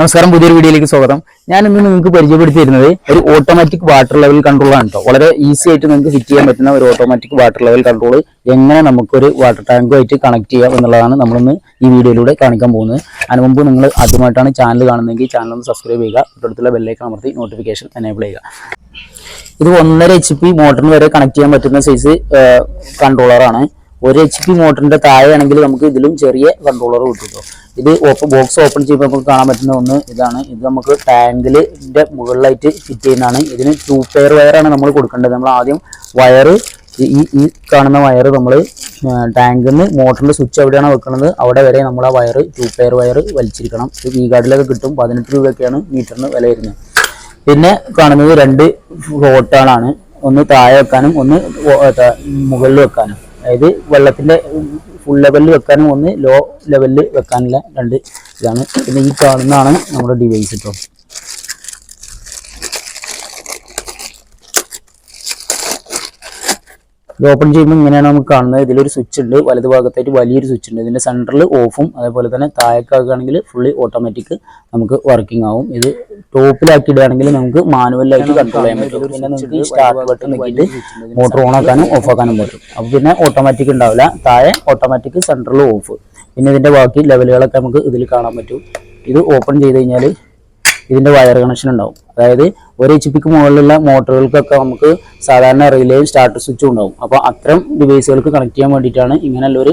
നമസ്കാരം പുതിയൊരു വീഡിയോയിലേക്ക് സ്വാഗതം. ഞാൻ ഇന്ന് നിങ്ങൾക്ക് പരിചയപ്പെടുത്തി തരുന്നത് ഒരു ഓട്ടോമാറ്റിക് വാട്ടർ ലെവൽ കൺട്രോൾ ആണ് കേട്ടോ വളരെ ഈസി ആയിട്ട് നിങ്ങൾക്ക് ഫിറ്റ് ചെയ്യാൻ പറ്റുന്ന ഒരു ഓട്ടോമാറ്റിക് വാട്ടർ ലെവൽ കൺട്രോൾ എങ്ങനെ നമുക്കൊരു വാട്ടർ ടാങ്കുമായിട്ട് കണക്ട് ചെയ്യാം എന്നുള്ളതാണ് നമ്മളിന്ന് ഈ വീഡിയോയിലൂടെ കാണിക്കാൻ പോകുന്നത്. അതിന് മുമ്പ് നിങ്ങൾ ആദ്യമായിട്ടാണ് ചാനൽ കാണുന്നതെങ്കിൽ ചാനൽ ഒന്ന് സബ്സ്ക്രൈബ് ചെയ്യുക. തൊട്ടടുത്തുള്ള ബെല്ലേക്ക് അമർത്തി നോട്ടിഫിക്കേഷൻ എനേബിൾ ചെയ്യുക. ഇത് ഒന്നര എച്ച് പി മോട്ടറിന് വരെ കണക്ട് ചെയ്യാൻ പറ്റുന്ന സൈസ് കൺട്രോളറാണ് ഒരു എച്ച് പി മോട്ടറിന്റെ താഴെയാണെങ്കിൽ നമുക്ക് ഇതിലും ചെറിയ കൺട്രോളർ കിട്ടും ട്ടോ. ഇത് ഓപ്പൺ ബോക്സ് ഓപ്പൺ ചെയ്യുമ്പോൾ നമുക്ക് കാണാൻ പറ്റുന്ന ഒന്ന് ഇതാണ്. ഇത് നമുക്ക് ടാങ്കിലിന്റെ മുകളിലായിട്ട് ഫിറ്റ് ചെയ്യുന്നതാണ്. ഇതിന് ടൂ പെയർ വയറാണ് നമ്മൾ കൊടുക്കേണ്ടത്. നമ്മൾ ആദ്യം വയറ് ഈ ഈ കാണുന്ന വയറ് നമ്മൾ ടാങ്കിൽ നിന്ന് മോട്ടറിന്റെ സ്വിച്ച് എവിടെയാണ് വെക്കുന്നത് അവിടെ വരെ നമ്മൾ ആ വയറ് ടൂ പെയർ വയർ വലിച്ചിരിക്കണം. ഇത് ഈ കാർഡിലൊക്കെ കിട്ടും. പതിനെട്ട് രൂപയൊക്കെയാണ് മീറ്ററിന് വില വരുന്നത്. പിന്നെ കാണുന്നത് രണ്ട് ഫ്ലോട്ടുകളാണ് ഒന്ന് താഴെ വെക്കാനും ഒന്ന് മുകളിൽ വെക്കാനും. അതായത് വെള്ളത്തിന്റെ ഫുൾ ലെവലിൽ വെക്കാനും ഒന്ന് ലോ ലെവലിൽ വെക്കാനുള്ള രണ്ട് ഇതാണ്. പിന്നെ ഈ കാണുന്നതാണ് നമ്മുടെ ഡിവൈസ് കേട്ടോ ഇത് ഓപ്പൺ ചെയ്യുമ്പോൾ ഇങ്ങനെയാണ് നമുക്ക് കാണുന്നത്. ഇതിലൊരു സ്വിച്ച് ഉണ്ട്. വലത് ഭാഗത്തായിട്ട് വലിയൊരു സ്വിച്ച് ഉണ്ട്. ഇതിന്റെ സെന്ററിൽ ഓഫും അതേപോലെ തന്നെ താഴേക്കാക്കുകയാണെങ്കിൽ ഫുള്ളി ഓട്ടോമാറ്റിക് നമുക്ക് വർക്കിംഗ് ആവും. ഇത് ടോപ്പിലാക്കി ഇടുകയാണെങ്കിൽ നമുക്ക് മാനുവലായിട്ട് കൺട്രോൾ ചെയ്യാൻ പറ്റും. പിന്നെ നമുക്ക് സ്റ്റാർട്ട് ബട്ടൺ നിൽക്കിയിട്ട് മോട്ടർ ഓൺ ആക്കാനും ഓഫ് ആക്കാനും പറ്റും. അപ്പോൾ പിന്നെ ഓട്ടോമാറ്റിക് ഉണ്ടാവില്ല. താഴെ ഓട്ടോമാറ്റിക് സെന്ററിൽ ഓഫ് പിന്നെ ഇതിന്റെ ബാക്കി ലെവലുകളൊക്കെ നമുക്ക് ഇതിൽ കാണാൻ പറ്റും. ഇത് ഓപ്പൺ ചെയ്ത് കഴിഞ്ഞാൽ ഇതിന്റെ വയർ കണക്ഷൻ ഉണ്ടാവും. അതായത് ഒരു എച്ച് പിക്ക് മുകളിലുള്ള മോട്ടറുകൾക്കൊക്കെ നമുക്ക് സാധാരണ റിലേയും സ്റ്റാർട്ടർ സ്വിച്ചും ഉണ്ടാവും. അപ്പോൾ അത്തരം ഡിവൈസുകൾക്ക് കണക്ട് ചെയ്യാൻ വേണ്ടിയിട്ടാണ് ഇങ്ങനെയുള്ള ഒരു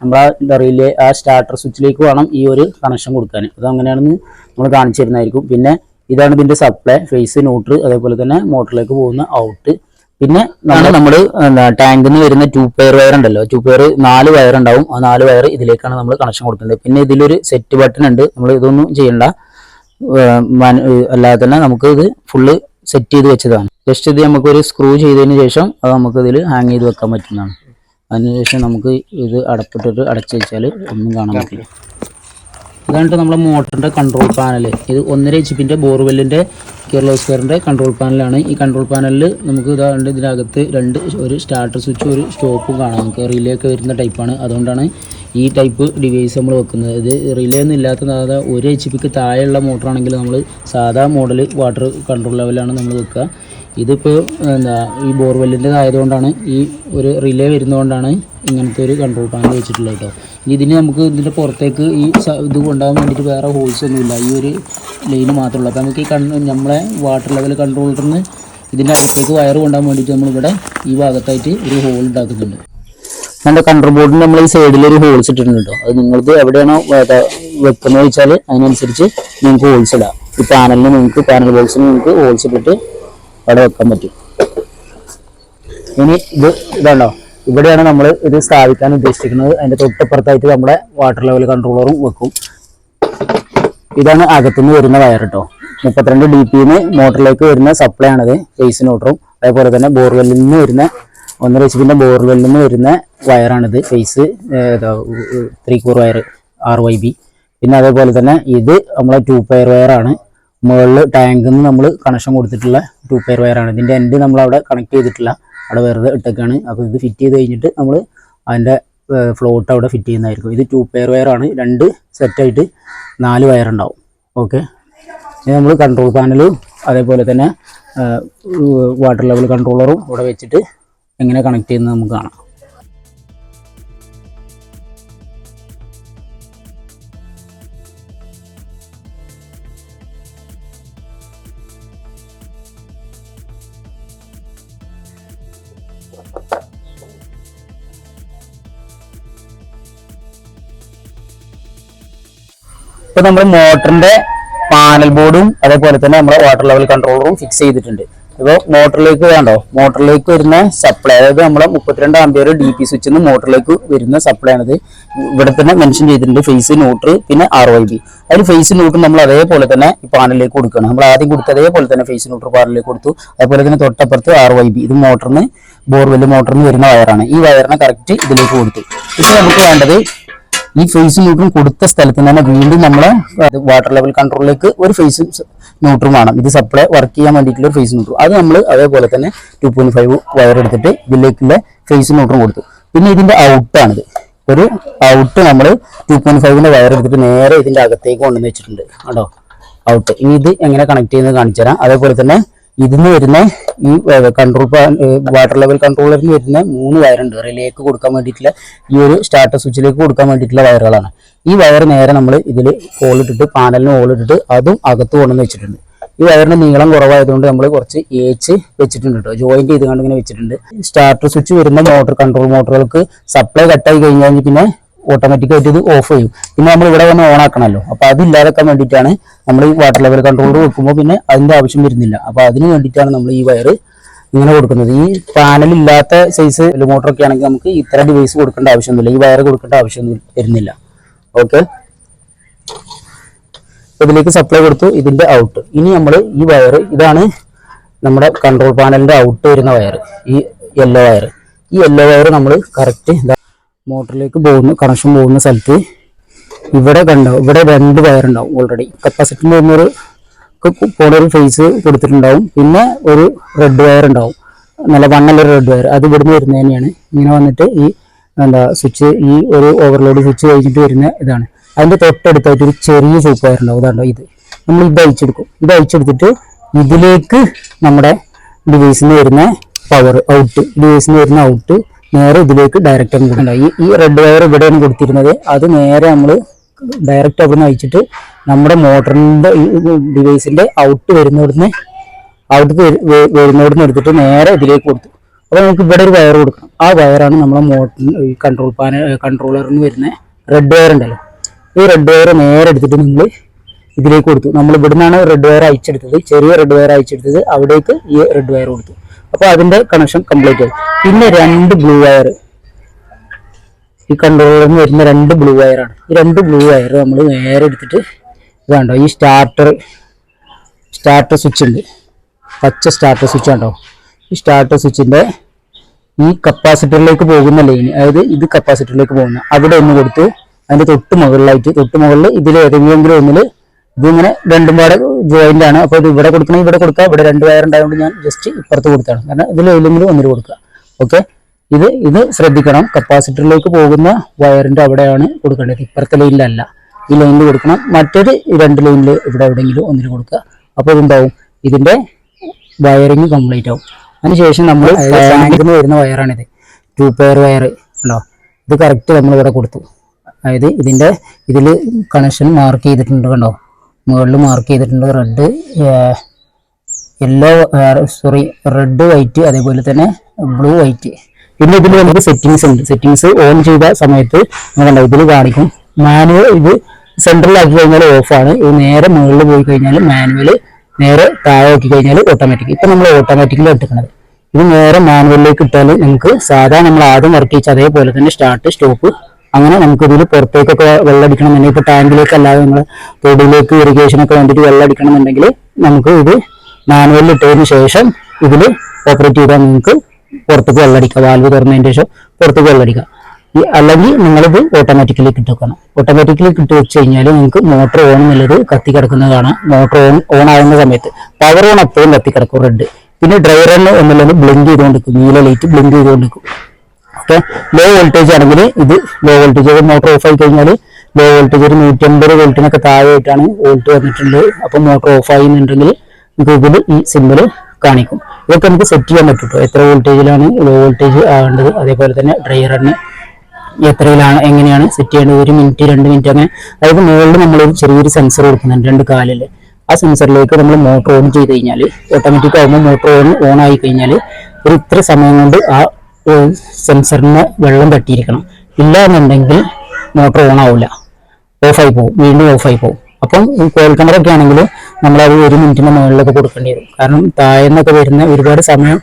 നമ്മൾ ആ റിലേ ആ സ്റ്റാർട്ടർ സ്വിച്ചിലേക്ക് വേണം ഈ ഒരു കണക്ഷൻ കൊടുക്കാൻ. അത് അങ്ങനെയാണെന്ന് നമ്മൾ കാണിച്ചു തരുന്നതായിരിക്കും. പിന്നെ ഇതാണ് ഇതിന്റെ സപ്ലൈ ഫേസ് ന്യൂട്രൽ അതേപോലെ തന്നെ മോട്ടറിലേക്ക് പോകുന്ന ഔട്ട് പിന്നെ നമ്മൾ നമ്മൾ ടാങ്കിൽ നിന്ന് വരുന്ന ട്യൂബ് പെയർ വയർ ഉണ്ടല്ലോ. ട്യൂബ് പെയർ നാല് വയർ ഉണ്ടാവും. ആ നാല് വയർ ഇതിലേക്കാണ് നമ്മൾ കണക്ഷൻ കൊടുക്കുന്നത്. പിന്നെ ഇതിലൊരു സെറ്റ് ബട്ടൺ ഉണ്ട്. നമ്മൾ ഇതൊന്നും ചെയ്യണ്ട. അല്ലാതെ തന്നെ നമുക്ക് ഇത് ഫുള്ള് സെറ്റ് ചെയ്ത് വെച്ചതാണ്. ജസ്റ്റ് ഇത് നമുക്ക് ഒരു സ്ക്രൂ ചെയ്തതിന് ശേഷം അത് നമുക്ക് ഇതിൽ ഹാങ് ചെയ്ത് വെക്കാൻ പറ്റുന്നതാണ്. അതിനുശേഷം നമുക്ക് ഇത് അടപ്പിട്ടിട്ട് അടച്ചു വെച്ചാൽ ഒന്നും കാണാൻ പറ്റില്ല. ഇതാണ് നമ്മുടെ മോട്ടറിന്റെ കൺട്രോൾ പാനൽ ഇത് ഒന്നര എച്ച് ബോർവെല്ലിന്റെ കേർനൽ സ്ക്വയറിന്റെ കൺട്രോൾ പാനലാണ് ഈ കൺട്രോൾ പാനലിൽ നമുക്ക് ഇതാണ്ട് ഇതിനകത്ത് രണ്ട് ഒരു സ്റ്റാർട്ടർ സ്വിച്ച് ഒരു സ്റ്റോപ്പും കാണാം. നമുക്ക് റിലേ ഒക്കെ വരുന്ന ടൈപ്പാണ് അതുകൊണ്ടാണ് ഈ ടൈപ്പ് ഡിവൈസ് നമ്മൾ വെക്കുന്നത്. ഇത് റിലേ ഒന്നും ഇല്ലാത്ത സാധാ ഒരു എച്ച് പിക്ക് താഴെയുള്ള മോട്ടറാണെങ്കിൽ നമ്മൾ സാധാ മോഡൽ വാട്ടർ കൺട്രോൾ ലെവലാണ് നമ്മൾ വെക്കുക. ഇതിപ്പോൾ എന്താ ഈ ബോർവെല്ലിന്റെ ആയതുകൊണ്ടാണ് ഈ ഒരു റിലേ വരുന്നതുകൊണ്ടാണ് ഇങ്ങനത്തെ ഒരു കൺട്രോൾ പാനൽ വെച്ചിട്ടുള്ളത് കേട്ടോ ഇനി ഇതിന് നമുക്ക് ഇതിന്റെ പുറത്തേക്ക് ഈ ഇത് കൊണ്ടുപോകാൻ വേണ്ടിയിട്ട് വേറെ ഹോൾസ് ഒന്നുമില്ല ഈ ഒരു ലൈന് മാത്രമുള്ളൂ അപ്പോൾ നമുക്ക് ഈ കൺ നമ്മളെ വാട്ടർ ലെവൽ കൺട്രോളറിന് ഇതിന്റെ അകത്തേക്ക് വയർ കൊണ്ടുപോകാൻ വേണ്ടിയിട്ട് നമ്മളിവിടെ ഈ ഭാഗത്തായിട്ട് ഒരു ഹോൾ ഉണ്ടാക്കുന്നുണ്ട്. നമ്മുടെ കൺട്രോൾ ബോർഡിന് നമ്മൾ ഈ സൈഡിൽ ഒരു ഹോൾസ് ഇട്ടിട്ടുണ്ട് കേട്ടോ. അത് നിങ്ങൾക്ക് എവിടെയാണോ വെക്കുന്നത് വെച്ചാൽ അതിനനുസരിച്ച് നിങ്ങൾക്ക് ഹോൾസ് ഇടാം. ഈ പാനലിന് നിങ്ങൾക്ക് പാനൽ ബോക്സിന് നിങ്ങൾക്ക് ഹോൾസ് ഇട്ടിട്ട് അവിടെ വെക്കാൻ പറ്റും. ഇനി ഇത് ഇതാണോ? ഇവിടെയാണ് നമ്മൾ ഇത് സ്ഥാപിക്കാൻ ഉദ്ദേശിക്കുന്നത് അതിന്റെ തൊട്ടപ്പുറത്തായിട്ട് നമ്മുടെ വാട്ടർ ലെവൽ കൺട്രോളറും വെക്കും. ഇതാണ് അകത്തുനിന്ന് വരുന്ന വയർ കേട്ടോ മുപ്പത്തിരണ്ട് ഡി പിന്ന് മോട്ടറിലേക്ക് വരുന്ന സപ്ലൈ ആണത് ഫേസ് മോട്ടറും അതേപോലെ തന്നെ ബോർവെല്ലിൽ നിന്ന് വരുന്ന ഒന്നര എച്ച് ബോർവെല്ലിൽ നിന്ന് വരുന്ന വയറാണിത്. Phase three core wire R Y B പിന്നെ അതേപോലെ തന്നെ ഇത് നമ്മളെ ടു പെയർ വയറാണ് മുകളിൽ ടാങ്കിൽ നിന്ന് നമ്മൾ കണക്ഷൻ കൊടുത്തിട്ടുള്ള ടു പെയർ വയറാണ് ഇതിന്റെ എൻഡ് നമ്മളവിടെ കണക്ട് ചെയ്തിട്ടില്ല. അവിടെ വെറുതെ ഇട്ടേക്കാണ്. അപ്പോൾ ഇത് ഫിറ്റ് ചെയ്ത് കഴിഞ്ഞിട്ട് നമ്മൾ അതിന്റെ ഫ്ലോട്ട് അവിടെ ഫിറ്റ് ചെയ്യുന്നതായിരിക്കും. ഇത് ടു പെയർ വയറാണ് രണ്ട് സെറ്റായിട്ട് നാല് വയറുണ്ടാവും ഓക്കെ ഇനി നമ്മൾ കൺട്രോൾ പാനലും അതേപോലെ തന്നെ വാട്ടർ ലെവൽ കൺട്രോളറും ഇവിടെ വെച്ചിട്ട് എങ്ങനെ കണക്ട് ചെയ്യുന്നത് നമുക്ക് കാണാം. നമ്മൾ മോട്ടറിന്റെ പാനൽ ബോർഡും അതേപോലെ തന്നെ നമ്മുടെ വാട്ടർ ലെവൽ കൺട്രോളറും ഫിക്സ് ചെയ്തിട്ടുണ്ട്. ഇപ്പോൾ മോട്ടറിലേക്ക് വേണ്ടോ? മോട്ടറിലേക്ക് വരുന്ന സപ്ലൈ അതായത് നമ്മളെ മുപ്പത്തിരണ്ട് ആംബിയർ ഡി പി സ്വിച്ചിൽ നിന്ന് മോട്ടറിലേക്ക് വരുന്ന സപ്ലൈ ആണിത്. ഇവിടെ തന്നെ മെൻഷൻ ചെയ്തിട്ടുണ്ട് ഫേസ് ന്യൂട്രൽ പിന്നെ ആർ വൈ ബി അതിൽ ഫേസ് ന്യൂട്രൽ നമ്മൾ അതേപോലെ തന്നെ പാനലിലേക്ക് കൊടുക്കണം. നമ്മൾ ആദ്യം കൊടുത്ത അതേപോലെ തന്നെ ഫേസ് ന്യൂട്രൽ പാനലിലേക്ക് കൊടുത്തു. അതേപോലെ തന്നെ തൊട്ടപ്പുറത്ത് ആർ വൈ ബി ഇത് മോട്ടറിന് ബോർവെൽ മോട്ടറിന് വരുന്ന വയറാണ്. ഈ വയറിനെ കറക്റ്റ് ഇതിലേക്ക് കൊടുത്തു. ഇനി നമുക്ക് വേണ്ടത് ഈ ഫേസ് ന്യൂട്രൽ കൊടുത്ത സ്ഥലത്ത് തന്നെ വീണ്ടും നമ്മൾ വാട്ടർ ലെവൽ കൺട്രോളിലേക്ക് ഒരു ഫേസ് ന്യൂട്രും വേണം ഇത് സപ്ലൈ വർക്ക് ചെയ്യാൻ വേണ്ടിയിട്ടുള്ള ഫേസ് ന്യൂട്രും അത് നമ്മൾ അതേപോലെ തന്നെ ടു പോയിന്റ് ഫൈവ് വയർ എടുത്തിട്ട് ഇതിലേക്കുള്ള ഫേസ് ന്യൂട്രും കൊടുത്തു. പിന്നെ ഇതിന്റെ ഔട്ടാണിത് ഒരു ഔട്ട് നമ്മൾ ടു പോയിന്റ് ഫൈവിന്റെ വയർ എടുത്തിട്ട് നേരെ ഇതിന്റെ അകത്തേക്ക് കൊണ്ടുവന്ന് വെച്ചിട്ടുണ്ട്. കേട്ടോ ഔട്ട് ഇനി ഇത് എങ്ങനെ കണക്ട് ചെയ്യുന്നത് കാണിച്ചു തരാം. അതേപോലെ തന്നെ ഇതിന്ന് വരുന്ന ഈ കൺട്രോൾ വാട്ടർ ലെവൽ കൺട്രോളറിന് വരുന്ന മൂന്ന് വയറുണ്ട് റിലേക്ക് കൊടുക്കാൻ വേണ്ടിയിട്ടുള്ള ഈ ഒരു സ്റ്റാർട്ടർ സ്വിച്ചിലേക്ക് കൊടുക്കാൻ വേണ്ടിയിട്ടുള്ള വയറുകളാണ് ഈ വയർ നേരെ നമ്മൾ ഇതിൽ ഹോളിട്ടിട്ട് പാനലിന് ഹോളിട്ടിട്ട് അതും അകത്ത് കൊണ്ടുവന്ന് വെച്ചിട്ടുണ്ട്. ഈ വയറിന് നീളം കുറവായതുകൊണ്ട് നമ്മൾ കുറച്ച് ഏച്ച് വെച്ചിട്ടുണ്ട് കേട്ടോ ജോയിന്റ് ചെയ്ത് കണ്ട് ഇങ്ങനെ വെച്ചിട്ടുണ്ട്. സ്റ്റാർട്ടർ സ്വിച്ച് വരുമ്പോൾ മോട്ടോർ കൺട്രോൾ മോട്ടോറുകൾക്ക് സപ്ലൈ കട്ടായി കഴിഞ്ഞാൽ പിന്നെ ഓട്ടോമാറ്റിക് ആയിട്ട് ഇത് ഓഫ് ചെയ്യും. പിന്നെ നമ്മൾ ഇവിടെ വന്ന് ഓൺ ആക്കണമല്ലോ അപ്പൊ അതില്ലാതാക്കാൻ വേണ്ടിയിട്ടാണ് നമ്മൾ ഈ വാട്ടർ ലെവൽ കൺട്രോൾ വെക്കുമ്പോൾ പിന്നെ അതിന്റെ ആവശ്യം വരുന്നില്ല. അപ്പൊ അതിന് വേണ്ടിയിട്ടാണ് നമ്മൾ ഈ വയർ ഇങ്ങനെ കൊടുക്കുന്നത്. ഈ പാനൽ ഇല്ലാത്ത സൈസ് മോട്ടോർ ഒക്കെ ആണെങ്കിൽ നമുക്ക് ഇത്ര ഡിവൈസ് കൊടുക്കേണ്ട ആവശ്യമൊന്നുമില്ല. ഈ വയർ കൊടുക്കേണ്ട ആവശ്യമൊന്നും വരുന്നില്ല. ഓക്കെ ഇതിലേക്ക് സപ്ലൈ കൊടുത്തു. ഇതിന്റെ ഔട്ട് ഇനി നമ്മൾ ഈ വയർ ഇതാണ് നമ്മുടെ കൺട്രോൾ പാനലിന്റെ ഔട്ട് വരുന്ന വയർ ഈ യെല്ലോ വയർ ഈ യെല്ലോ വയർ നമ്മൾ കറക്റ്റ് മോട്ടറിലേക്ക് പോകുന്നു കണക്ഷൻ പോകുന്ന സ്ഥലത്ത് ഇവിടെ കണ്ടോ ഇവിടെ രണ്ട് വയർ ഉണ്ടാവും ഓൾറെഡി കപ്പാസിറ്റി പോകുന്നൊരു പോണ ഒരു ഫേസ് കൊടുത്തിട്ടുണ്ടാവും. പിന്നെ ഒരു റെഡ് വയർ ഉണ്ടാവും. നല്ല വണ്ണല്ല റെഡ് വയർ അത് ഇവിടുന്ന് വരുന്നത് തന്നെയാണ്. ഇങ്ങനെ വന്നിട്ട് ഈ എന്താ സ്വിച്ച് ഈ ഒരു ഓവർലോഡ് സ്വിച്ച് കഴിഞ്ഞിട്ട് വരുന്ന ഇതാണ്. അതിന്റെ തൊട്ടടുത്തായിട്ട് ഒരു ചെറിയ സൂപ്പ് വയർ ഉണ്ടാവും. ഇതാണ്ടോ ഇത്. നമ്മൾ ഇത് അയച്ചെടുക്കും ഇത് അയച്ചെടുത്തിട്ട് ഇതിലേക്ക് നമ്മുടെ ഡിവൈസിന് വരുന്ന പവർ ഔട്ട് ഡിവൈസിന് വരുന്ന ഔട്ട് നേരെ ഇതിലേക്ക് ഡയറക്റ്റ് അങ്ങ് കൊടുക്കണ്ട ഈ ഈ റെഡ് വയർ ഇവിടെയാണ് കൊടുത്തിരുന്നത്. അത് നേരെ നമ്മൾ ഡയറക്റ്റ് അവിടെ നിന്ന് അയച്ചിട്ട് നമ്മുടെ മോട്ടറിന്റെ ഡിവൈസിന്റെ ഔട്ട് വരുന്നവിടുന്ന് ഔട്ട് വരുന്നവിടുന്ന് എടുത്തിട്ട് നേരെ ഇതിലേക്ക് കൊടുത്തു അപ്പോൾ നമുക്ക് ഇവിടെ ഒരു വയർ കൊടുക്കണം ആ വയറാണ് നമ്മുടെ മോട്ടർ ഈ കൺട്രോൾ പാന കൺട്രോളറിന് വരുന്ന റെഡ് വയർ ഉണ്ടല്ലോ. ഈ റെഡ് വയർ നേരെ എടുത്തിട്ട് നിങ്ങൾ ഇതിലേക്ക് കൊടുത്തു. നമ്മൾ ഇവിടെ നിന്നാണ് റെഡ് വയർ അയച്ചെടുത്തത്. ചെറിയ റെഡ് വയർ അയച്ചെടുത്തത്. അവിടേക്ക് ഈ റെഡ് വയർ കൊടുത്തു. അപ്പോൾ അതിന്റെ കണക്ഷൻ കംപ്ലീറ്റ് ആയി. പിന്നെ രണ്ട് ബ്ലൂ വയർ ഈ കൺട്രോളറിൽ നിന്ന് വരുന്ന രണ്ട് ബ്ലൂ വയറാണ് ഈ രണ്ട് ബ്ലൂ വയർ നമ്മൾ നേരെ എടുത്തിട്ട് ഇതാണ്ടോ ഈ സ്റ്റാർട്ടർ സ്റ്റാർട്ടർ സ്വിച്ച് ഉണ്ട്. പച്ച സ്റ്റാർട്ടർ സ്വിച്ച് ആണ്ടോ ഈ സ്റ്റാർട്ടർ സ്വിച്ചിന്റെ ഈ കപ്പാസിറ്ററിലേക്ക് പോകുന്ന ലൈൻ അതായത് ഇത് കപ്പാസിറ്ററിലേക്ക് പോകുന്ന. അവിടെ ഒന്ന് കൊടുത്ത് അതിന്റെ തൊട്ട് മുകളിലായിട്ട് തൊട്ട് മുകളിൽ ഇതിൽ ഏതെങ്കിലും ഒന്നിൽ ഇതിങ്ങനെ രണ്ടും പാടെ ജോയിന്റ് ആണ്. അപ്പോൾ ഇത് ഇവിടെ കൊടുക്കണമെങ്കിൽ ഇവിടെ കൊടുക്കുക ഇവിടെ രണ്ട് വയർ ഉണ്ടായതുകൊണ്ട് ഞാൻ ജസ്റ്റ് ഇപ്പുറത്ത് കൊടുത്താണ്. കാരണം ഇതിൽ ഏതെങ്കിലും ഒന്നിൽ കൊടുക്കുക ഓക്കെ ഇത് ഇത് ശ്രദ്ധിക്കണം. കപ്പാസിറ്ററിലേക്ക് പോകുന്ന വയറിന്റെ അവിടെയാണ് കൊടുക്കേണ്ടത്. ഇപ്പുറത്തെ ലൈനിലല്ല ഈ ലൈനിൽ കൊടുക്കണം. മറ്റൊരു രണ്ട് ലൈനിൽ ഇവിടെ എവിടെയെങ്കിലും ഒന്നിൽ കൊടുക്കുക. അപ്പോൾ ഇതുണ്ടാവും ഇതിന്റെ വയറിങ് കംപ്ലീറ്റ് ആവും. അതിനുശേഷം നമ്മൾ ടാങ്കിന് വരുന്ന വയറാണിത്. ടു പെയർ വയർ ഉണ്ടോ? ഇത് കറക്റ്റ് നമ്മൾ ഇവിടെ കൊടുത്തു. അതായത് ഇതിന്റെ ഇതിൽ കണക്ഷൻ മാർക്ക് ചെയ്തിട്ടുണ്ട് കണ്ടോ? മുകളിൽ മാർക്ക് ചെയ്തിട്ടുണ്ട് red yellow sorry red white അതേപോലെ തന്നെ ബ്ലൂ വൈറ്റ് പിന്നെ ഇതിൽ നമുക്ക് സെറ്റിങ്സ് ഉണ്ട്. സെറ്റിങ്സ് ഓൺ ചെയ്ത സമയത്ത് കണ്ടോ ഇതിൽ കാണിക്കും. മാനുവൽ ഇത് സെൻട്രലാക്കി കഴിഞ്ഞാൽ ഓഫാണ് ഇത് നേരെ മുകളിൽ പോയി കഴിഞ്ഞാൽ മാനുവൽ നേരെ താഴെ ആക്കി കഴിഞ്ഞാൽ ഓട്ടോമാറ്റിക് ഇപ്പൊ നമ്മൾ ഓട്ടോമാറ്റിക്കലി എടുക്കുന്നത്. ഇത് നേരെ മാനുവലിലേക്ക് ഇട്ടാൽ നമുക്ക് സാധാരണ നമ്മൾ ആദ്യം ചെയ്ത് അതേപോലെ തന്നെ സ്റ്റാർട്ട് സ്റ്റോപ്പ് അങ്ങനെ നമുക്ക് ഇതിൽ പുറത്തേക്കൊക്കെ വെള്ളം അടിക്കണം എന്നുണ്ടെങ്കിൽ ഇപ്പൊ ടാങ്കിലേക്ക് അല്ലാതെ നമ്മൾ തൊടിയിലേക്ക് ഇറിഗേഷൻ ഒക്കെ വേണ്ടിയിട്ട് വെള്ളം അടിക്കണം എന്നുണ്ടെങ്കിൽ നമുക്ക് ഇത് മാനുവലിൽ ഇട്ടതിന് ശേഷം ഇതിൽ ഓപ്പറേറ്റ് ചെയ്താൽ നിങ്ങൾക്ക് പുറത്തേക്ക് വെള്ളം അടിക്കാം. വാൽവ് തുറന്നതിന് ശേഷം പുറത്തേക്ക് വെള്ളം അടിക്കാം. ഈ അല്ലെങ്കിൽ നിങ്ങളിത് ഓട്ടോമാറ്റിക്കലി കിട്ടിവെക്കണം ഓട്ടോമാറ്റിക്കലി കിട്ടി വെച്ച് കഴിഞ്ഞാൽ നിങ്ങൾക്ക് മോട്ടർ ഓൺ എന്നുള്ളത് കത്തി കിടക്കുന്നതാണ്. മോട്ടർ ഓൺ ഓൺ ആകുന്ന സമയത്ത് പവർ ഓൺ എപ്പോഴും കത്തി കിടക്കും റെഡ് പിന്നെ ഡ്രൈവറിന് എന്നുള്ളത് ബ്ലിങ്ക് ചെയ്തുകൊണ്ടിരിക്കും. നീല ലൈറ്റ് ബ്ലിങ്ക് ചെയ്തുകൊണ്ടിരിക്കും. ഓക്കെ ലോ വോൾട്ടേജ് ആണെങ്കിൽ ഇത് ലോ വോൾട്ടേജ് മോട്ടർ ഓഫ് ആയി കഴിഞ്ഞാൽ ലോ വോൾട്ടേജ് ഒരു നൂറ്റമ്പത് വോൾട്ടിനൊക്കെ താഴെയായിട്ടാണ് വോൾട്ട് വന്നിട്ടുണ്ട് അപ്പോൾ മോട്ടർ ഓഫ് ആയിരുന്നുണ്ടെങ്കിൽ നിങ്ങൾക്ക് ഇതിൽ ഈ സിമ്പിൾ കാണിക്കും. ഇതൊക്കെ നമുക്ക് സെറ്റ് ചെയ്യാൻ പറ്റും എത്ര വോൾട്ടേജിലാണ് ലോ വോൾട്ടേജ് ആവേണ്ടത്. അതേപോലെ തന്നെ ഡ്രൈവറിന് എത്രയിലാണ് എങ്ങനെയാണ് സെറ്റ് ചെയ്യേണ്ടത്? ഒരു മിനിറ്റ് രണ്ട് മിനിറ്റ് അങ്ങനെ. അതായത് മുകളിൽ നമ്മളൊരു ചെറിയൊരു സെൻസർ കൊടുക്കുന്നുണ്ട് രണ്ട് കാലിൽ ആ സെൻസറിലേക്ക് നമ്മൾ മോട്ടർ ഓൺ ചെയ്ത് കഴിഞ്ഞാൽ ഓട്ടോമാറ്റിക് ആകുമ്പോൾ മോട്ടർ ഓൺ ഓൺ ആയി കഴിഞ്ഞാൽ ഒരു ഇത്ര സമയം കൊണ്ട് ആ സെൻസറിന് വെള്ളം തട്ടിയിരിക്കണം. ഇല്ല എന്നുണ്ടെങ്കിൽ മോട്ടർ ഓൺ ആവില്ല ഓഫായി പോകും വീണ്ടും ഓഫായി പോകും അപ്പം ഈ കോയിൽ കിണറൊക്കെ ആണെങ്കിൽ നമ്മളത് ഒരു മിനിറ്റിന്റെ മുകളിലൊക്കെ കൊടുക്കേണ്ടി വരും. കാരണം താഴെന്നൊക്കെ വരുന്ന ഒരുപാട് സമയം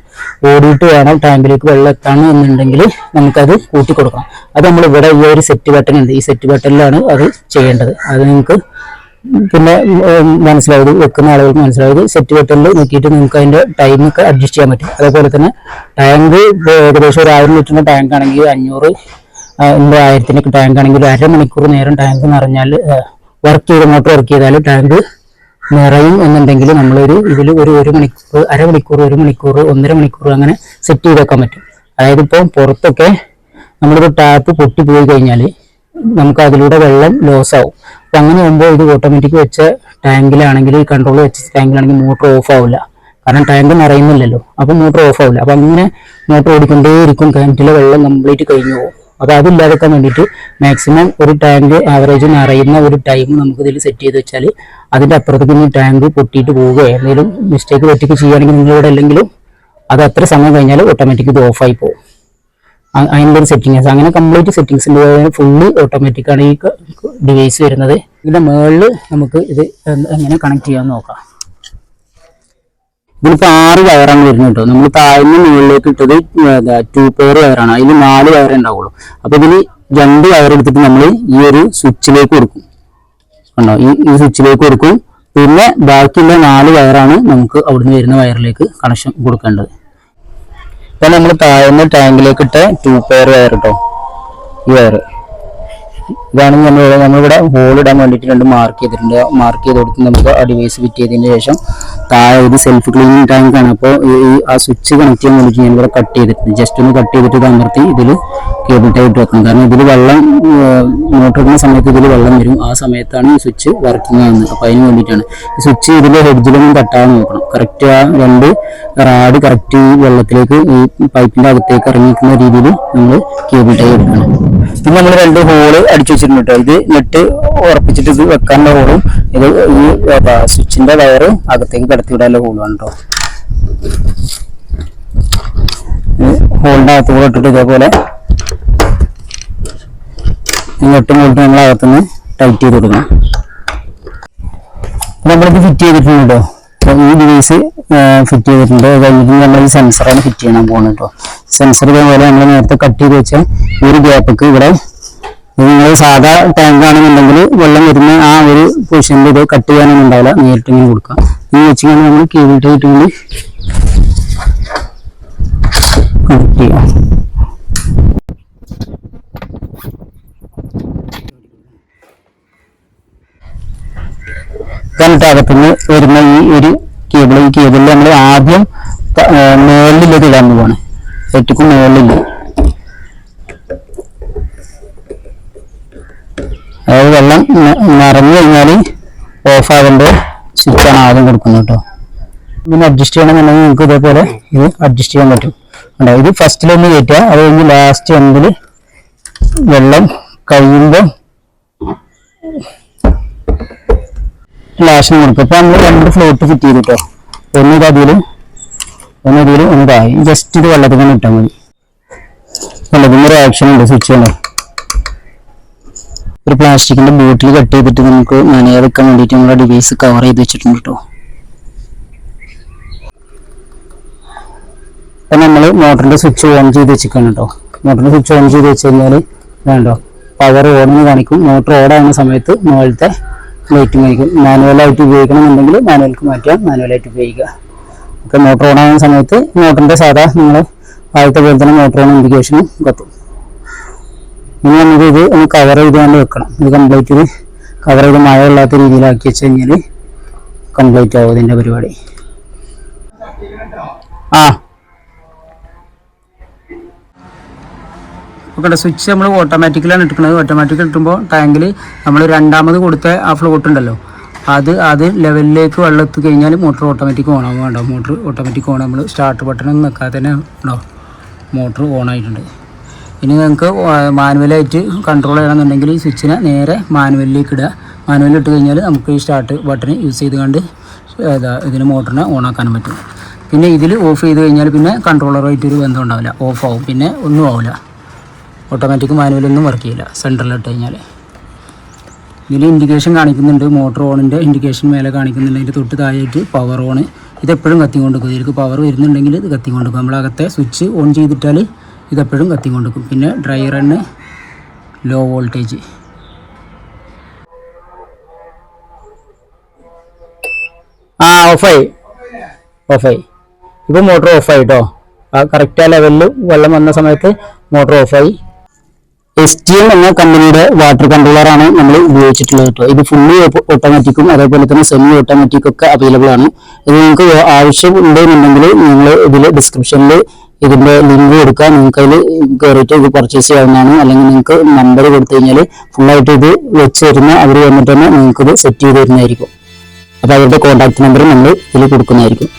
ഓടിയിട്ട് വേണം ടാങ്കിലേക്ക് വെള്ളം എത്താണ് എന്നുണ്ടെങ്കിൽ നമുക്കത് കൂട്ടി കൊടുക്കണം. അത് നമ്മൾ ഇവിടെ ഈ ഒരു സെറ്റ് ബട്ടൺ ഉണ്ട്. ഈ സെറ്റ് ബട്ടണിലാണ് അത് ചെയ്യേണ്ടത്. അത് നിങ്ങൾക്ക് പിന്നെ മനസ്സിലായത് വെക്കുന്ന ആളുകൾക്ക് മനസ്സിലായത് സെറ്റ് ബട്ടണിൽ നോക്കിയിട്ട് നിങ്ങൾക്ക് അതിന്റെ ടൈം ഒക്കെ അഡ്ജസ്റ്റ് ചെയ്യാൻ പറ്റും. അതേപോലെ തന്നെ ടാങ്ക് ഏകദേശം ഒരു ആയിരം ലിറ്ററിന്റെ ടാങ്ക് ആണെങ്കിൽ അഞ്ഞൂറ് എന്റെ ആയിരത്തിനൊക്കെ ടാങ്ക് ആണെങ്കിൽ അരമണിക്കൂർ നേരം ടാങ്ക് നിറഞ്ഞാൽ വർക്ക് ചെയ്ത് മോട്ടോർ വർക്ക് ചെയ്താൽ ടാങ്ക് നിറയും എന്നുണ്ടെങ്കിൽ നമ്മളൊരു ഇതിൽ ഒരു ഒരു മണിക്കൂർ അരമണിക്കൂർ ഒരു മണിക്കൂർ ഒന്നര മണിക്കൂർ അങ്ങനെ സെറ്റ് ചെയ്ത് വെക്കാൻ പറ്റും. അതായത് ഇപ്പോൾ പുറത്തൊക്കെ നമ്മളൊരു ടാപ്പ് പൊട്ടി പോയി കഴിഞ്ഞാൽ നമുക്ക് അതിലൂടെ വെള്ളം ലോസ് ആവും. അപ്പം അങ്ങനെ ആകുമ്പോൾ ഇത് ഓട്ടോമാറ്റിക് വെച്ച ടാങ്കിലാണെങ്കിൽ കൺട്രോൾ വെച്ച ടാങ്കിലാണെങ്കിൽ മോട്ടർ ഓഫ് ആവില്ല. കാരണം ടാങ്ക് നിറയുന്നില്ലല്ലോ. അപ്പം മോട്ടർ ഓഫ് ആവില്ല. അപ്പം അങ്ങനെ മോട്ടർ ഓടിക്കൊണ്ടേയിരിക്കും. കിണറ്റിലെ വെള്ളം കംപ്ലീറ്റ് കഴിഞ്ഞു പോകും. അപ്പൊ അതില്ലാതെക്കാൻ വേണ്ടിയിട്ട് മാക്സിമം ഒരു ടാങ്ക് ആവറേജ് നിറയുന്ന ഒരു ടൈം നമുക്ക് ഇതിൽ സെറ്റ് ചെയ്ത് വെച്ചാൽ അതിന്റെ അപ്പുറത്തേക്ക് ഇനി ടാങ്ക് പൊട്ടിയിട്ട് പോവുകയോ എന്തെങ്കിലും മിസ്റ്റേക്ക് പറ്റിക്ക് ചെയ്യുകയാണെങ്കിൽ നിങ്ങളിവിടെ അല്ലെങ്കിലും അത് അത്ര സമയം കഴിഞ്ഞാൽ ഓട്ടോമാറ്റിക് ഇത് ഓഫായി പോകും. അതിന്റെ ഒരു സെറ്റിങ്സ് അങ്ങനെ കംപ്ലീറ്റ് സെറ്റിങ്സിന്റെ ഫുള്ള് ഓട്ടോമാറ്റിക്കാണ് ഈ ഡിവൈസ് വരുന്നത്. ഇതിന്റെ മുകളിൽ നമുക്ക് ഇത് എങ്ങനെ കണക്ട് ചെയ്യാമെന്ന് നോക്കാം. ഇതിലിപ്പോ ആറ് വയറാണ് വരുന്നത് കേട്ടോ നമ്മൾ താഴ്ന്ന മുകളിലേക്ക് ഇട്ടത് ടു പെയർ വയറാണ്. അതിൽ നാല് വയറേ ഉണ്ടാവുള്ളൂ. അപ്പോൾ ഇതിൽ രണ്ട് വയർ എടുത്തിട്ട് നമ്മൾ ഈ ഒരു സ്വിച്ചിലേക്ക് കൊടുക്കും. കണ്ടോ? ഈ ഈ സ്വിച്ചിലേക്ക് കൊടുക്കും. പിന്നെ ബാക്കിയുള്ള നാല് വയറാണ് നമുക്ക് അവിടുന്ന് വരുന്ന വയറിലേക്ക് കണക്ഷൻ കൊടുക്കേണ്ടത്. ഇപ്പൊ നമ്മൾ താഴ്ന്ന ടാങ്കിലേക്ക് ഇട്ട ടു പെയർ വയർ കേട്ടോ ഈ വയർ ഇതാണ് നമ്മൾ നമ്മളിവിടെ ഹോൾ ഇടാൻ വേണ്ടിയിട്ട് രണ്ട് മാർക്ക് ചെയ്തിട്ടുണ്ട്. മാർക്ക് ചെയ്ത് കൊടുത്ത് നമുക്ക് ആ ഡിവൈസ് ഫിറ്റ് ചെയ്തതിന് ശേഷം താഴെ ഒരു സെൽഫ് ക്ലീനിങ് ടാങ്ക് ആണ്. അപ്പോൾ ഈ ആ സ്വിച്ച് കണക്ട് ചെയ്യാൻ വേണ്ടിയിട്ട് ഞാൻ ഇവിടെ കട്ട് ചെയ്തിട്ടുണ്ട്. ജസ്റ്റ് ഒന്ന് കട്ട് ചെയ്തിട്ട് ഇത് അമർത്തി ഇതിൽ കേബിൾ ടൈ ഇട്ട് വെക്കണം. കാരണം ഇതിൽ വെള്ളം മോട്ടർ ഇടുന്ന സമയത്ത് ഇതിൽ വെള്ളം വരും. ആ സമയത്താണ് ഈ സ്വിച്ച് വർക്കിംഗ് ആകുന്നത് അപ്പോൾ അതിന് വേണ്ടിയിട്ടാണ്. ഈ സ്വിച്ച് ഇതിൽ ഹെഡ്ജിലൊന്നും തട്ടാതെ നോക്കണം. കറക്റ്റ് ആ രണ്ട് റാഡ് കറക്റ്റ് ഈ വെള്ളത്തിലേക്ക് ഈ പൈപ്പിന്റെ അകത്തേക്ക് ഇറങ്ങിക്കുന്ന രീതിയിൽ നമ്മൾ കേബിൾ ടൈ എടുക്കണം പിന്നെ നമ്മൾ രണ്ട് ഹോൾ അടിച്ചു വെച്ചിട്ടുണ്ട് ഇത് നെറ്റ് ഉറപ്പിച്ചിട്ട് ഇത് വെക്കാനുള്ള ഹോളും ഇത് ഈ സ്വിച്ചിന്റെ വയറ് അകത്തേക്ക് കടത്തി വിടാനുള്ള ഹോളുമാണ് കേട്ടോ ഹോളിന്റെ അകത്ത് കൂടെ ഇട്ടിട്ട് ഇതേപോലെ ഇങ്ങോട്ടും ഇങ്ങോട്ടും നമ്മൾ അകത്തുനിന്ന് ടൈറ്റ് ചെയ്ത് കൊടുക്കണം. നമ്മളിത് ഫിറ്റ് ചെയ്തിട്ടുണ്ട് കേട്ടോ ഈ ഡിവൈസ് ഫിറ്റ് ചെയ്തിട്ടുണ്ട്. കഴിഞ്ഞിട്ട് നമ്മൾ ഈ സെൻസറാണ് ഫിറ്റ് ചെയ്യണം പോകുന്നത് കേട്ടോ സെൻസർ ഇതേപോലെ നമ്മൾ നേരത്തെ കട്ട് ചെയ്ത് വെച്ച ഒരു ഗ്യാപ്പൊക്കെ ഇവിടെ നിങ്ങൾ സാധാ ടാങ്ക് ആണെന്നുണ്ടെങ്കിൽ വെള്ളം വരുന്ന ആ ഒരു പൊസിഷനിൽ ഇത് കട്ട് ചെയ്യാനൊന്നും ഉണ്ടാവില്ല. നേരിട്ട് ഇങ്ങനെ കൊടുക്കാം ഈ വെച്ചിങ്ങനെ നമ്മൾ കേബിൾ ടൈറ്റ് കൊണ്ട് കണക്ട് ചെയ്യാം. എന്നിട്ട് അകത്തുനിന്ന് വരുന്ന ഈ ഒരു കേബിൾ ഈ കേബിളിൽ നമ്മൾ ആദ്യം ത- ഏ, മുകളിലുള്ളത് ഇടാൻ പോവാണ്. ഏറ്റവും മുകളിലില്ല അതായത് വെള്ളം നിറഞ്ഞു കഴിഞ്ഞാൽ ഓഫ് സ്വിച്ച് സ്വിച്ചാണ് ആദ്യം കൊടുക്കുന്നത് കേട്ടോ. പിന്നെ അഡ്ജസ്റ്റ് ചെയ്യണമെന്നുണ്ടെങ്കിൽ നിങ്ങൾക്ക് ഇതേപോലെ ഇത് അഡ്ജസ്റ്റ് ചെയ്യാൻ പറ്റും. ഉണ്ടോ ഇത് ഫസ്റ്റിലൊന്ന് കയറ്റുക. അത് കഴിഞ്ഞ് ലാസ്റ്റ് എൻഡിൽ വെള്ളം കഴിയുമ്പോൾ ലാസ്റ്റ് കൊടുക്കും ഇപ്പം നമ്മൾ രണ്ട് ഫ്ലോട്ട് ഫിറ്റ് ഇത് അതിലും ഒന്ന് ഒന്ന് താഴെ ജസ്റ്റ് ഇത് വെള്ളത്തിൽ തന്നെ ഇട്ടാൽ മതി. വെള്ളത്തിന്റെ ഒരു ആക്ഷൻ ഉണ്ട് സ്വിച്ച് ഉണ്ട് ഒരു പ്ലാസ്റ്റിക്കിന്റെ ബോട്ടിൽ കട്ട് ചെയ്തിട്ട് നമുക്ക് നനയാതെ വെക്കാൻ വേണ്ടിയിട്ട് നമ്മുടെ ഡിവൈസ് കവർ ചെയ്ത് വെച്ചിട്ടുണ്ട് കേട്ടോ അപ്പം നമ്മൾ മോട്ടറിന്റെ സ്വിച്ച് ഓൺ ചെയ്ത് വെച്ചിരിക്കണം കേട്ടോ മോട്ടറിന്റെ സ്വിച്ച് ഓൺ ചെയ്ത് വെച്ച് കഴിഞ്ഞാൽ വേണ്ടോ? പവർ ഓണെന്ന് കാണിക്കും. മോട്ടർ ഓടാവുന്ന സമയത്ത് മുകളിലത്തെ ലൈറ്റും കാണിക്കും. മാനുവലായിട്ട് ഉപയോഗിക്കണമെന്നുണ്ടെങ്കിൽ മാനുവൽക്ക് മാറ്റാം മാനുവലായിട്ട് ഉപയോഗിക്കുക. ഓക്കെ മോട്ടർ ഓൺ സമയത്ത് മോട്ടറിന്റെ സാധാ നിങ്ങൾ ആദ്യത്തെ പോലെ തന്നെ മോട്ടർ ഇൻഡിക്കേഷനും കത്തും. ഇനി നമുക്ക് ഇത് ഒന്ന് കവർ ചെയ്ത് കൊണ്ട് വെക്കണം. ഇത് കംപ്ലീറ്റ് ഇത് കവർ ചെയ്ത് മഴ ഇല്ലാത്ത രീതിയിലാക്കി വെച്ച് കഴിഞ്ഞാൽ കംപ്ലീറ്റ് ആവും ഇതിന്റെ പരിപാടി. ആ. ഓക്കെ സ്വിച്ച് നമ്മൾ ഓട്ടോമാറ്റിക്കലാണ് ഇട്ടിക്കുന്നത് ഓട്ടോമാറ്റിക് ഇട്ടുമ്പോൾ ടാങ്കിൽ നമ്മൾ രണ്ടാമത് കൊടുത്ത ആ ഫ്ലോട്ട് ഉണ്ടല്ലോ അത് അത് ലെവലിലേക്ക് വെള്ളം എത്തി കഴിഞ്ഞാൽ മോട്ടർ ഓട്ടോമാറ്റിക് ഓണാവും വേണ്ട മോട്ടർ ഓട്ടോമാറ്റിക് ഓൺ നമ്മൾ സ്റ്റാർട്ട് ബട്ടൺ നിൽക്കാതെ തന്നെ ഉണ്ടോ? മോട്ടർ ഓൺ ആയിട്ടുണ്ട്. ഇനി നിങ്ങൾക്ക് മാനുവലായിട്ട് കൺട്രോൾ ചെയ്യണമെന്നുണ്ടെങ്കിൽ ഈ സ്വിച്ചിനെ നേരെ മാനുവലിലേക്ക് ഇടുക. മാനുവലിൽ ഇട്ട് കഴിഞ്ഞാൽ നമുക്ക് ഈ സ്റ്റാർട്ട് ബട്ടൺ യൂസ് ചെയ്ത് കണ്ട് ഇതാ ഇതിന് മോട്ടറിനെ ഓൺ ആക്കാനും പറ്റും. പിന്നെ ഇതിൽ ഓഫ് ചെയ്ത് കഴിഞ്ഞാൽ പിന്നെ കൺട്രോളറുമായിട്ട് ഒരു ബന്ധം ഉണ്ടാവില്ല. ഓഫ് ആവും. പിന്നെ ഒന്നും ആവില്ല. ഓട്ടോമാറ്റിക് മാനുവലൊന്നും വർക്ക് ചെയ്യില്ല. സെന്ററിൽ ഇട്ട് കഴിഞ്ഞാൽ. ഇതിൽ ഇൻഡിക്കേഷൻ കാണിക്കുന്നുണ്ട്. മോട്ടർ ഓണിന്റെ ഇൻഡിക്കേഷൻ മേലെ കാണിക്കുന്നുണ്ട്. അതിന്റെ തൊട്ട് താഴെയായിട്ട് പവർ ഓൺ ഇതെപ്പോഴും കത്തിക്കൊണ്ടിരിക്കും. ഇതിലേക്ക് പവർ വരുന്നുണ്ടെങ്കിൽ ഇത് കത്തിക്കൊണ്ടിരിക്കും. നമ്മളകത്തെ സ്വിച്ച് ഓൺ ചെയ്തിട്ടാൽ ഇതെപ്പോഴും കത്തി കത്തിക്കൊണ്ടിരിക്കും. പിന്നെ ഡ്രൈ റണ്ണ് ലോ വോൾട്ടേജ്. ആ ഓഫായി. ഓഫായി. ഇപ്പോൾ മോട്ടോർ ഓഫായി കേട്ടോ ആ കറക്റ്റ് ആ ലെവലിൽ വെള്ളം വന്ന സമയത്ത് മോട്ടോർ ഓഫായി. എസ് ടി എം എന്ന കമ്പനിയുടെ വാട്ടർ കൺട്രോളർ ആണ് നമ്മൾ ഉപയോഗിച്ചിട്ടുള്ളത് കേട്ടോ ഇത് ഫുള്ളി ഓട്ടോമാറ്റിക്കും അതേപോലെ തന്നെ സെമി ഓട്ടോമാറ്റിക്കൊക്കെ അവൈലബിൾ ആണ്. ഇത് നിങ്ങൾക്ക് ആവശ്യം ഉണ്ടെന്നുണ്ടെങ്കിൽ നിങ്ങൾ ഇതിൽ ഡിസ്ക്രിപ്ഷനിൽ ഇതിന്റെ ലിങ്ക് കൊടുക്കുക നിങ്ങൾക്ക് അതിൽ കയറിയിട്ട് ഇത് പർച്ചേസ് ചെയ്യാവുന്നതാണ്. അല്ലെങ്കിൽ നിങ്ങൾക്ക് നമ്പർ കൊടുത്തു കഴിഞ്ഞാൽ ഫുള്ളായിട്ട് ഇത് വെച്ച് തരുന്ന അവർ വന്നിട്ട് തന്നെ നിങ്ങൾക്ക് ഇത് സെറ്റ് ചെയ്ത് തരുന്നതായിരിക്കും. അപ്പോൾ അവരുടെ കോൺടാക്ട് നമ്പർ നമ്മൾ ഇതിൽ കൊടുക്കുന്നതായിരിക്കും.